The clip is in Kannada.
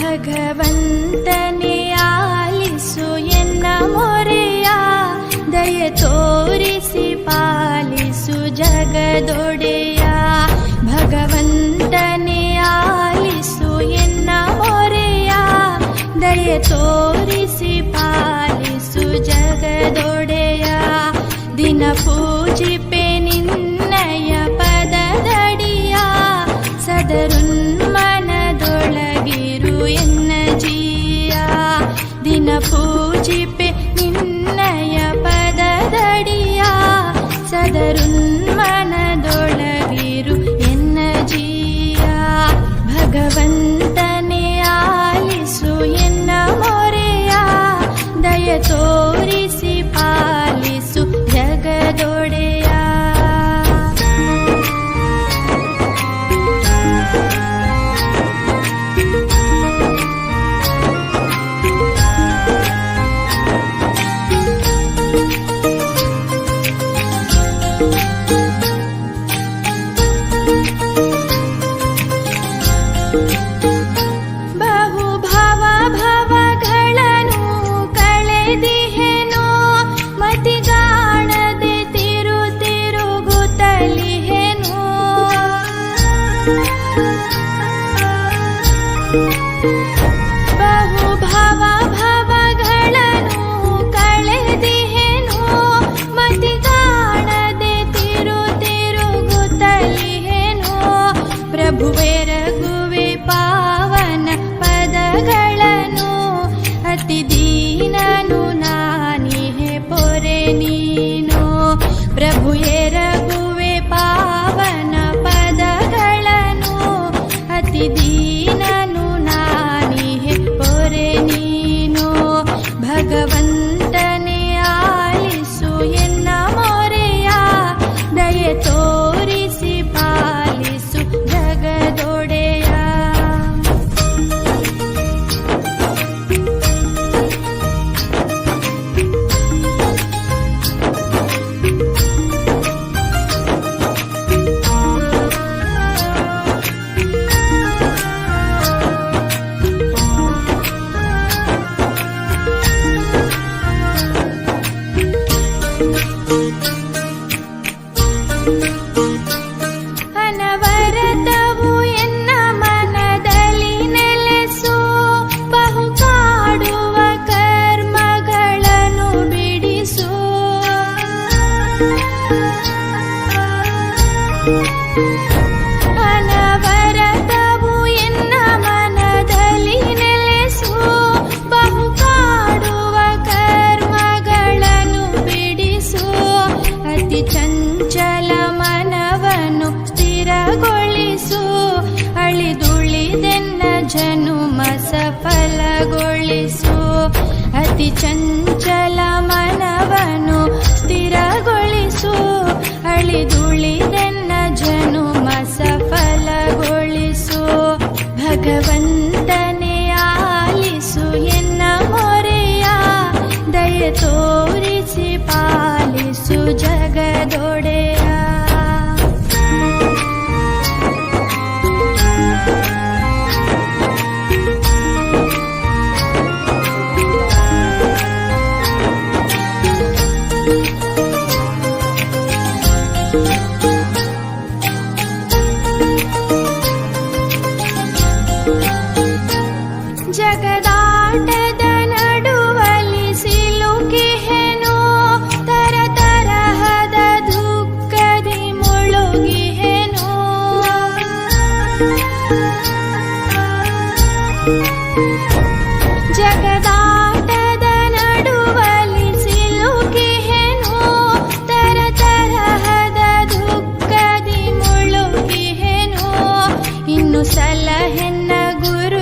ಭಗವಂತನೇ ಆಲಿಸು ಎನ್ನ ಮೊರೆಯ. ದಯ ತೋರಿಸಿ ಪಾಲಿಸು ಜಗದೊಡೆಯ. ಭಗವಂತನೇ ಆಲಿಸು ಎನ್ನ ಮೊರೆಯ. ದಯ ತೋ ದಿನ ಪೂಜಿಪೆ ನಿನ್ನಯ ಪದದಡಿಯ ಸದರುನ್ನ ಪ್ರಭುವೆ ರಘುವೆ ಪಾವನ ಪದಗಳನ್ನು ಅತಿ ದೀನನು ನಾನಿಹೆ ಪೊರೆ ನೀನು ಪ್ರಭುವೆ ರಘುವೆ ಪಾವನ ಪದಗಳನ್ನು ಅತಿ ದೀನ 的真。Thank you.